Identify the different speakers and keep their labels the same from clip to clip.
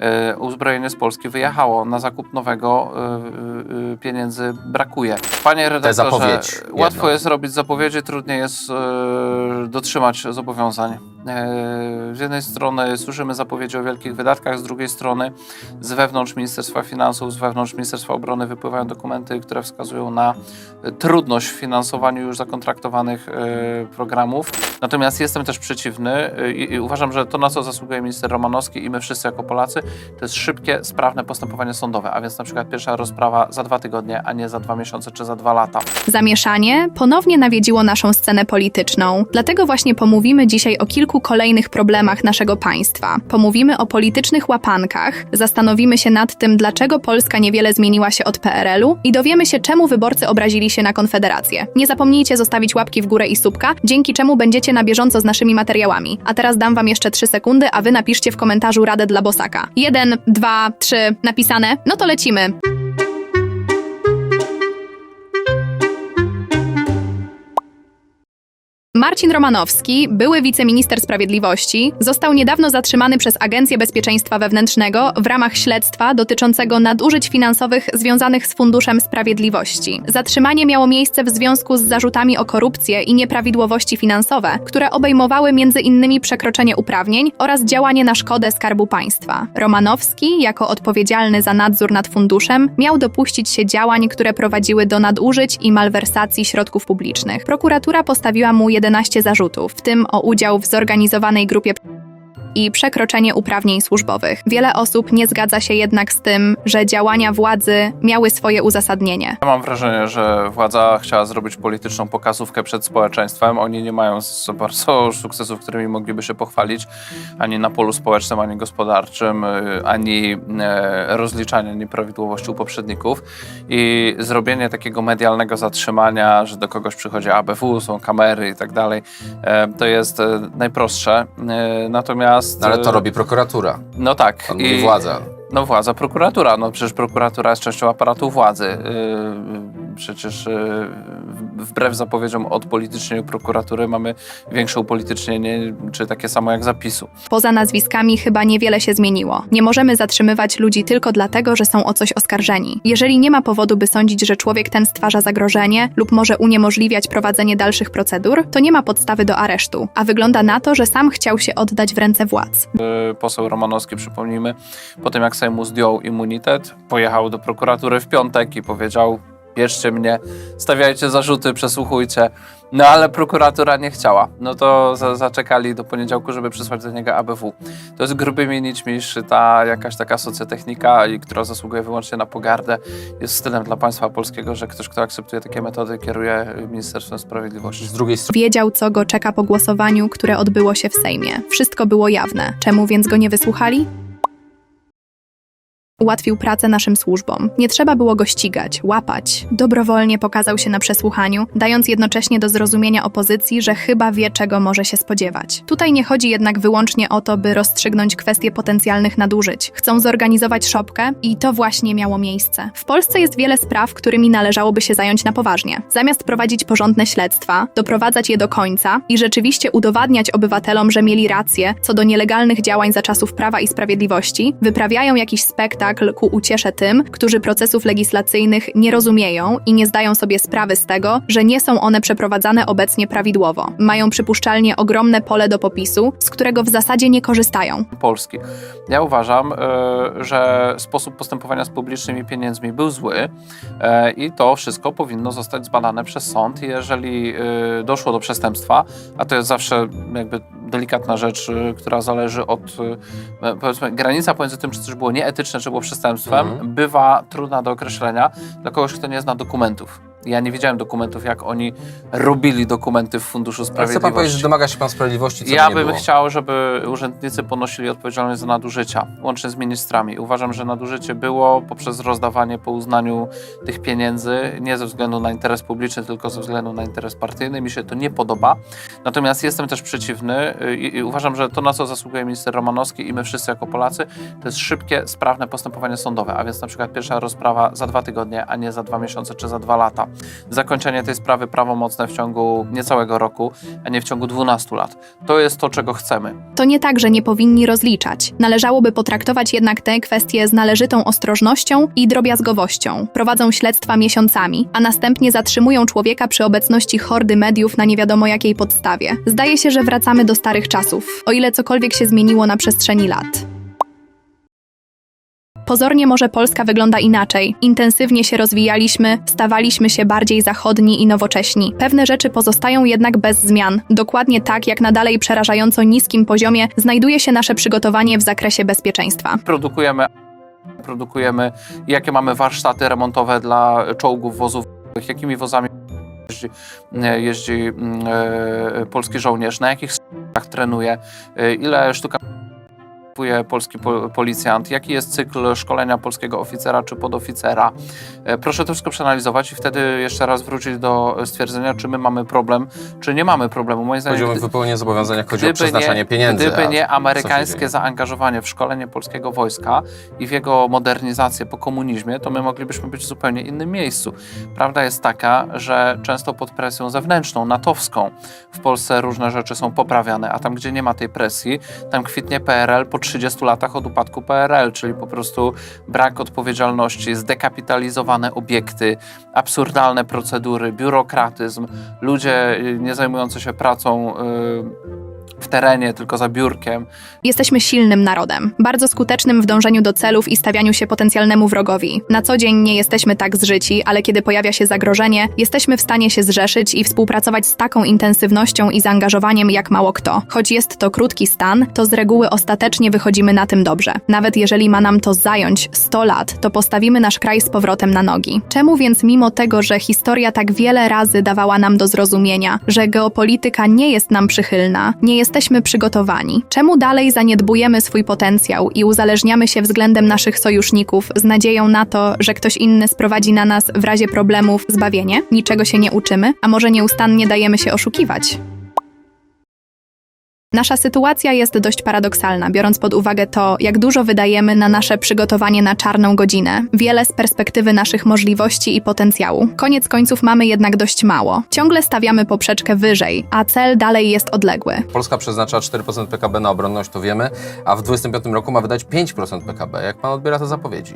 Speaker 1: e, uzbrojenie z Polski wyjechało. Na zakup nowego e, e, pieniędzy brakuje. Panie redaktorze, łatwo
Speaker 2: jedną.
Speaker 1: jest robić zapowiedzi, trudniej jest dotrzymać zobowiązań. Z jednej strony słyszymy zapowiedzi o wielkich wydatkach, z drugiej strony z wewnątrz Ministerstwa Finansów, z wewnątrz Ministerstwa Obrony wypływają dokumenty, które wskazują na trudność w finansowaniu już zakontraktowanych programów. Natomiast jestem też przeciwny i uważam, że to, na co zasługuje minister Romanowski i my wszyscy jako Polacy, to jest szybkie, sprawne postępowanie sądowe, a więc na przykład pierwsza rozprawa za dwa tygodnie, a nie za dwa miesiące czy za dwa lata.
Speaker 3: Zamieszanie ponownie nawiedziło naszą scenę polityczną. Dlatego właśnie pomówimy dzisiaj o kilku kolejnych problemach naszego państwa. Pomówimy o politycznych łapankach, zastanowimy się nad tym, dlaczego Polska niewiele zmieniła się od PRL-u i dowiemy się, czemu wyborcy obrazili się na Konfederację. Nie zapomnijcie zostawić łapki w górę i subka, dzięki czemu będziecie na bieżąco z naszymi materiałami. A teraz dam wam jeszcze 3 sekundy, a wy napiszcie w komentarzu radę dla Bosaka. Jeden, dwa, trzy, napisane? No to lecimy. Marcin Romanowski, były wiceminister sprawiedliwości, został niedawno zatrzymany przez Agencję Bezpieczeństwa Wewnętrznego w ramach śledztwa dotyczącego nadużyć finansowych związanych z Funduszem Sprawiedliwości. Zatrzymanie miało miejsce w związku z zarzutami o korupcję i nieprawidłowości finansowe, które obejmowały m.in. przekroczenie uprawnień oraz działanie na szkodę Skarbu Państwa. Romanowski, jako odpowiedzialny za nadzór nad funduszem, miał dopuścić się działań, które prowadziły do nadużyć i malwersacji środków publicznych. Prokuratura postawiła mu 11 zarzutów, w tym o udział w zorganizowanej grupie i przekroczenie uprawnień służbowych. Wiele osób nie zgadza się jednak z tym, że działania władzy miały swoje uzasadnienie.
Speaker 1: Ja mam wrażenie, że władza chciała zrobić polityczną pokazówkę przed społeczeństwem. Oni nie mają za bardzo sukcesów, którymi mogliby się pochwalić, ani na polu społecznym, ani gospodarczym, y, ani e, rozliczania nieprawidłowości u poprzedników. I zrobienie takiego medialnego zatrzymania, że do kogoś przychodzi ABW, są kamery i tak dalej, e, to jest e, najprostsze. E, Natomiast.
Speaker 2: No, ale to
Speaker 1: e,
Speaker 2: robi prokuratura.
Speaker 1: No tak.
Speaker 2: Mówi władza.
Speaker 1: No władza, prokuratura. No przecież prokuratura jest częścią aparatu władzy. Yy, Przecież yy, wbrew zapowiedziom od politycznej prokuratury mamy większe upolitycznienie, czy takie samo jak zapisu.
Speaker 3: Poza nazwiskami chyba niewiele się zmieniło. Nie możemy zatrzymywać ludzi tylko dlatego, że są o coś oskarżeni. Jeżeli nie ma powodu, by sądzić, że człowiek ten stwarza zagrożenie lub może uniemożliwiać prowadzenie dalszych procedur, to nie ma podstawy do aresztu. A wygląda na to, że sam chciał się oddać w ręce władz.
Speaker 1: Yy, Poseł Romanowski, przypomnijmy, po tym jak Sejmu zdjął immunitet, pojechał do prokuratury w piątek i powiedział bierzcie mnie, stawiajcie zarzuty, przesłuchujcie. No ale prokuratura nie chciała. No to za, zaczekali do poniedziałku, żeby przysłać do niego ABW. To jest grubymi nićmi szyta jakaś taka socjotechnika, i która zasługuje wyłącznie na pogardę. Jest stylem dla państwa polskiego, że ktoś, kto akceptuje takie metody, kieruje Ministerstwem Sprawiedliwości.
Speaker 2: Z drugiej strony
Speaker 3: Wiedział, co go czeka po głosowaniu, które odbyło się w Sejmie. Wszystko było jawne. Czemu więc go nie wysłuchali? Ułatwił pracę naszym służbom. Nie trzeba było go ścigać, łapać. Dobrowolnie pokazał się na przesłuchaniu, dając jednocześnie do zrozumienia opozycji, że chyba wie, czego może się spodziewać. Tutaj nie chodzi jednak wyłącznie o to, by rozstrzygnąć kwestie potencjalnych nadużyć. Chcą zorganizować szopkę i to właśnie miało miejsce. W Polsce jest wiele spraw, którymi należałoby się zająć na poważnie. Zamiast prowadzić porządne śledztwa, doprowadzać je do końca i rzeczywiście udowadniać obywatelom, że mieli rację co do nielegalnych działań za czasów Prawa i Sprawiedliwości, wyprawiają jakiś spektakl ku uciesze tym, którzy procesów legislacyjnych nie rozumieją i nie zdają sobie sprawy z tego, że nie są one przeprowadzane obecnie prawidłowo. Mają przypuszczalnie ogromne pole do popisu, z którego w zasadzie nie korzystają.
Speaker 1: Polski. Ja uważam, e, że sposób postępowania z publicznymi pieniędzmi był zły e, i to wszystko powinno zostać zbadane przez sąd. Jeżeli e, doszło do przestępstwa, a to jest zawsze jakby delikatna rzecz, która zależy od powiedzmy granica pomiędzy tym, czy coś było nieetyczne, czy było przestępstwem,
Speaker 2: Mhm.
Speaker 1: bywa trudna do określenia dla kogoś, kto nie zna dokumentów. Ja nie widziałem dokumentów, jak oni robili dokumenty w Funduszu
Speaker 2: Ale chce
Speaker 1: Sprawiedliwości.
Speaker 2: pan powiedzieć, że domaga się pan sprawiedliwości, co
Speaker 1: Ja
Speaker 2: by
Speaker 1: bym
Speaker 2: było.
Speaker 1: chciał, żeby urzędnicy ponosili odpowiedzialność za nadużycia, łącznie z ministrami. Uważam, że nadużycie było poprzez rozdawanie po uznaniu tych pieniędzy, nie ze względu na interes publiczny, tylko ze względu na interes partyjny. Mi się to nie podoba. Natomiast jestem też przeciwny y, i, i uważam, że to, na co zasługuje minister Romanowski i my wszyscy jako Polacy, to jest szybkie, sprawne postępowanie sądowe, a więc na przykład pierwsza rozprawa za dwa tygodnie, a nie za dwa miesiące czy za dwa lata. Zakończenie tej sprawy prawomocne w ciągu niecałego roku, a nie w ciągu 12 lat. To jest to, czego chcemy.
Speaker 3: To nie tak, że nie powinni rozliczać. Należałoby potraktować jednak te kwestie z należytą ostrożnością i drobiazgowością. Prowadzą śledztwa miesiącami, a następnie zatrzymują człowieka przy obecności hordy mediów na nie wiadomo jakiej podstawie. Zdaje się, że wracamy do starych czasów, o ile cokolwiek się zmieniło na przestrzeni lat. Pozornie może Polska wygląda inaczej. Intensywnie się rozwijaliśmy, stawaliśmy się bardziej zachodni i nowocześni. Pewne rzeczy pozostają jednak bez zmian. Dokładnie tak, jak na dalej przerażająco niskim poziomie znajduje się nasze przygotowanie w zakresie bezpieczeństwa.
Speaker 1: Produkujemy, produkujemy jakie mamy warsztaty remontowe dla czołgów, wozów, jakimi wozami jeździ, jeździ mm, e, polski żołnierz, na jakich trenuje, e, ile sztuka polski po, policjant, jaki jest cykl szkolenia polskiego oficera czy podoficera. E, Proszę to wszystko przeanalizować i wtedy jeszcze raz wrócić do stwierdzenia, czy my mamy problem, czy nie mamy problemu. Moim zdaniem,
Speaker 2: Chodziło o wypełnienie zobowiązania, chodzi o przeznaczanie
Speaker 1: nie,
Speaker 2: pieniędzy.
Speaker 1: Gdyby nie amerykańskie zaangażowanie w szkolenie polskiego wojska i w jego modernizację po komunizmie, to my moglibyśmy być w zupełnie innym miejscu. Prawda jest taka, że często pod presją zewnętrzną, natowską, w Polsce różne rzeczy są poprawiane, a tam, gdzie nie ma tej presji, tam kwitnie PRL po 30 latach od upadku PRL, czyli po prostu brak odpowiedzialności, zdekapitalizowane obiekty, absurdalne procedury, biurokratyzm, ludzie y, nie zajmujący się pracą y, w terenie, tylko za biurkiem.
Speaker 3: Jesteśmy silnym narodem, bardzo skutecznym w dążeniu do celów i stawianiu się potencjalnemu wrogowi. Na co dzień nie jesteśmy tak zżyci, ale kiedy pojawia się zagrożenie, jesteśmy w stanie się zrzeszyć i współpracować z taką intensywnością i zaangażowaniem jak mało kto. Choć jest to krótki stan, to z reguły ostatecznie wychodzimy na tym dobrze. Nawet jeżeli ma nam to zająć 100 lat, to postawimy nasz kraj z powrotem na nogi. Czemu więc mimo tego, że historia tak wiele razy dawała nam do zrozumienia, że geopolityka nie jest nam przychylna, nie jesteśmy przygotowani? Czemu dalej zaniedbujemy swój potencjał i uzależniamy się względem naszych sojuszników z nadzieją na to, że ktoś inny sprowadzi na nas w razie problemów zbawienie? Niczego się nie uczymy, a może nieustannie dajemy się oszukiwać? Nasza sytuacja jest dość paradoksalna, biorąc pod uwagę to, jak dużo wydajemy na nasze przygotowanie na czarną godzinę, wiele z perspektywy naszych możliwości i potencjału. Koniec końców mamy jednak dość mało. Ciągle stawiamy poprzeczkę wyżej, a cel dalej jest odległy.
Speaker 2: Polska przeznacza 4% PKB na obronność, to wiemy, a w 2025 roku ma wydać 5% PKB. Jak pan odbiera te zapowiedzi?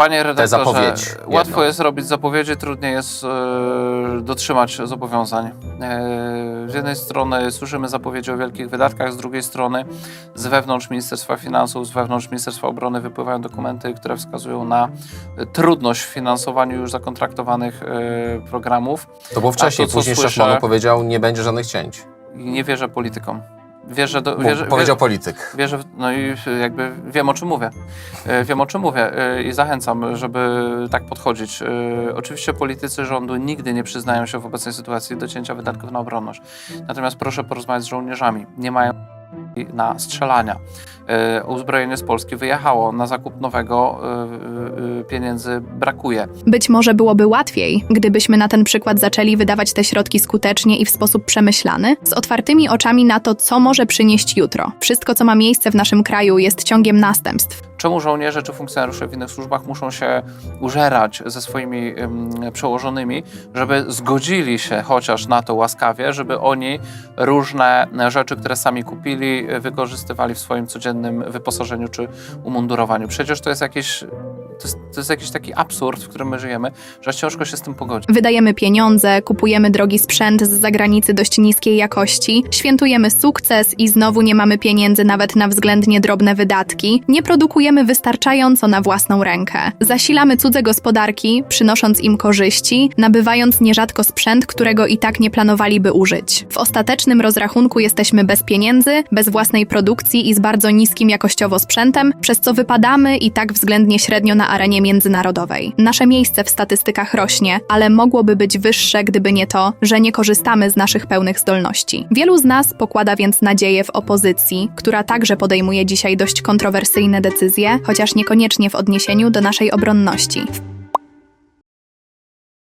Speaker 1: Panie redaktorze, łatwo
Speaker 2: jedną.
Speaker 1: jest robić zapowiedzi, trudniej jest e, dotrzymać zobowiązań. E, z jednej strony słyszymy zapowiedzi o wielkich wydatkach, z drugiej strony z wewnątrz Ministerstwa Finansów, z wewnątrz Ministerstwa Obrony wypływają dokumenty, które wskazują na trudność w finansowaniu już zakontraktowanych e, programów.
Speaker 2: To było wcześniej,
Speaker 1: to,
Speaker 2: później szef MONU powiedział, nie będzie żadnych cięć.
Speaker 1: Nie wierzę politykom. Wierzę, do, wierzę,
Speaker 2: powiedział
Speaker 1: wierzę,
Speaker 2: polityk.
Speaker 1: Wierzę, no i jakby wiem o czym mówię. E, Wiem o czym mówię e, i zachęcam, żeby tak podchodzić. Oczywiście politycy rządu nigdy nie przyznają się w obecnej sytuacji do cięcia wydatków na obronność. Natomiast proszę porozmawiać z żołnierzami. Nie mają na strzelania. E, Uzbrojenie z Polski wyjechało. Na zakup nowego e, e, pieniędzy brakuje.
Speaker 3: Być może byłoby łatwiej, gdybyśmy na ten przykład zaczęli wydawać te środki skutecznie i w sposób przemyślany, z otwartymi oczami na to, co może przynieść jutro. Wszystko, co ma miejsce w naszym kraju, jest ciągiem następstw.
Speaker 1: Czemu żołnierze czy funkcjonariusze w innych służbach muszą się użerać ze swoimi ym, przełożonymi, żeby zgodzili się chociaż na to łaskawie, żeby oni różne rzeczy, które sami kupili, wykorzystywali w swoim codziennym wyposażeniu czy umundurowaniu? Przecież to jest jakiś, to jest, to jest jakiś taki absurd, w którym my żyjemy, że ciężko się z tym pogodzić.
Speaker 3: Wydajemy pieniądze, kupujemy drogi sprzęt z zagranicy dość niskiej jakości, świętujemy sukces i znowu nie mamy pieniędzy nawet na względnie drobne wydatki, nie produkujemy wystarczająco na własną rękę. Zasilamy cudze gospodarki, przynosząc im korzyści, nabywając nierzadko sprzęt, którego i tak nie planowaliby użyć. W ostatecznym rozrachunku jesteśmy bez pieniędzy, bez własnej produkcji i z bardzo niskim jakościowo sprzętem, przez co wypadamy i tak względnie średnio na arenie międzynarodowej. Nasze miejsce w statystykach rośnie, ale mogłoby być wyższe, gdyby nie to, że nie korzystamy z naszych pełnych zdolności. Wielu z nas pokłada więc nadzieję w opozycji, która także podejmuje dzisiaj dość kontrowersyjne decyzje, chociaż niekoniecznie w odniesieniu do naszej obronności.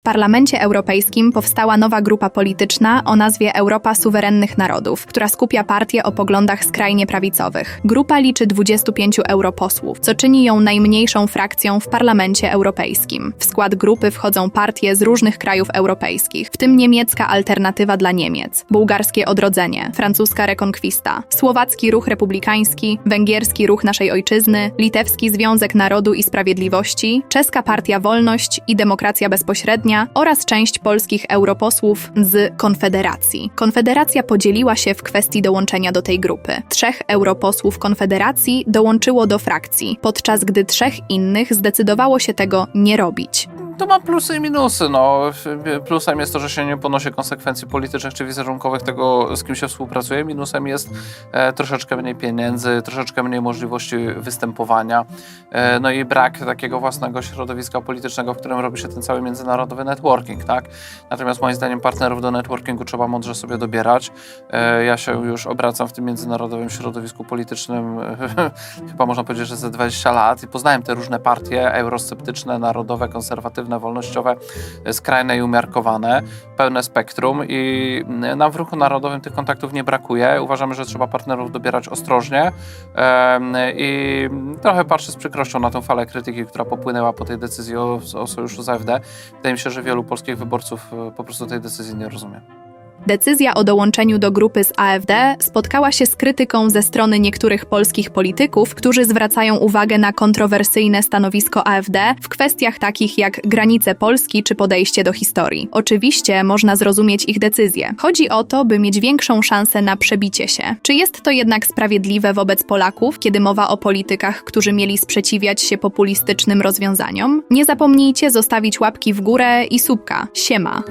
Speaker 3: Parlamencie Europejskim powstała nowa grupa polityczna o nazwie Europa Suwerennych Narodów, która skupia partie o poglądach skrajnie prawicowych. Grupa liczy 25 europosłów, co czyni ją najmniejszą frakcją w Parlamencie Europejskim. W skład grupy wchodzą partie z różnych krajów europejskich, w tym niemiecka Alternatywa dla Niemiec, bułgarskie Odrodzenie, francuska Reconquista, słowacki Ruch Republikański, węgierski Ruch Naszej Ojczyzny, litewski Związek Narodu i Sprawiedliwości, czeska Partia Wolność i Demokracja Bezpośrednia oraz część polskich europosłów z Konfederacji. Konfederacja podzieliła się w kwestii dołączenia do tej grupy. Trzech europosłów Konfederacji dołączyło do frakcji, podczas gdy trzech innych zdecydowało się tego nie robić.
Speaker 1: To ma plusy i minusy. No. Plusem jest to, że się nie ponosi konsekwencji politycznych czy wizerunkowych tego, z kim się współpracuje. Minusem jest e, troszeczkę mniej pieniędzy, troszeczkę mniej możliwości występowania. E, no i brak takiego własnego środowiska politycznego, w którym robi się ten cały międzynarodowy networking, tak? Natomiast moim zdaniem partnerów do networkingu trzeba mądrze sobie dobierać. E, ja się już obracam w tym międzynarodowym środowisku politycznym chyba można powiedzieć, że ze 20 lat i poznałem te różne partie eurosceptyczne, narodowe, konserwatywne, wolnościowe, e, skrajne i umiarkowane, pełne spektrum i nam w ruchu narodowym tych kontaktów nie brakuje. Uważamy, że trzeba partnerów dobierać ostrożnie i trochę patrzę z przykrością na tę falę krytyki, która popłynęła po tej decyzji o, o sojuszu z AfD. Wydaje mi się, że wielu polskich wyborców e, po prostu tej decyzji nie rozumie.
Speaker 3: Decyzja o dołączeniu do grupy z AfD spotkała się z krytyką ze strony niektórych polskich polityków, którzy zwracają uwagę na kontrowersyjne stanowisko AfD w kwestiach takich jak granice Polski czy podejście do historii. Oczywiście można zrozumieć ich decyzję. Chodzi o to, by mieć większą szansę na przebicie się. Czy jest to jednak sprawiedliwe wobec Polaków, kiedy mowa o politykach, którzy mieli sprzeciwiać się populistycznym rozwiązaniom? Nie zapomnijcie zostawić łapki w górę i subka. Siema!